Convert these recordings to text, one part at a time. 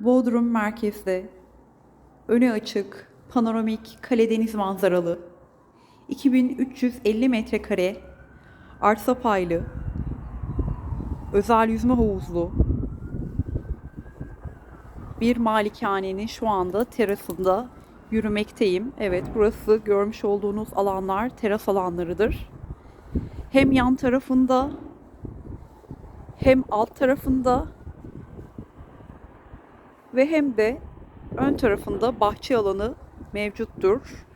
Bodrum merkezde öne açık, panoramik kale deniz manzaralı 2350 metrekare arsa paylı özel yüzme havuzlu bir malikanenin şu anda terasında yürümekteyim. Evet burası görmüş olduğunuz alanlar teras alanlarıdır. Hem yan tarafında hem alt tarafında ve hem de ön tarafında bahçe alanı mevcuttur.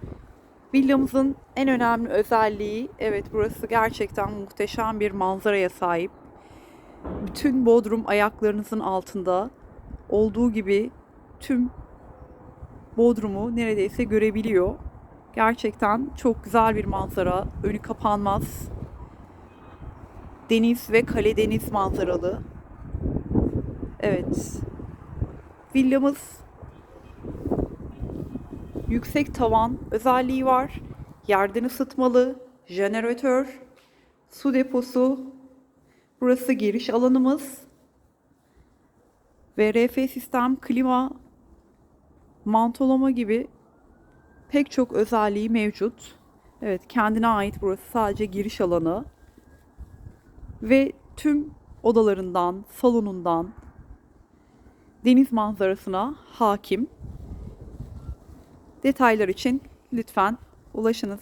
Villamızın en önemli özelliği evet burası gerçekten muhteşem bir manzaraya sahip. Bütün Bodrum ayaklarınızın altında olduğu gibi tüm Bodrum'u neredeyse görebiliyor. Gerçekten çok güzel bir manzara. Önü kapanmaz. Deniz ve kale deniz manzaralı. Evet. Villamız yüksek tavan özelliği var. Yerden ısıtmalı, jeneratör, su deposu. Burası giriş alanımız. Ve RF sistem, klima, mantolama gibi pek çok özelliği mevcut. Evet, kendine ait burası sadece giriş alanı. Ve tüm odalarından, salonundan deniz manzarasına hakim. Detaylar için lütfen ulaşınız.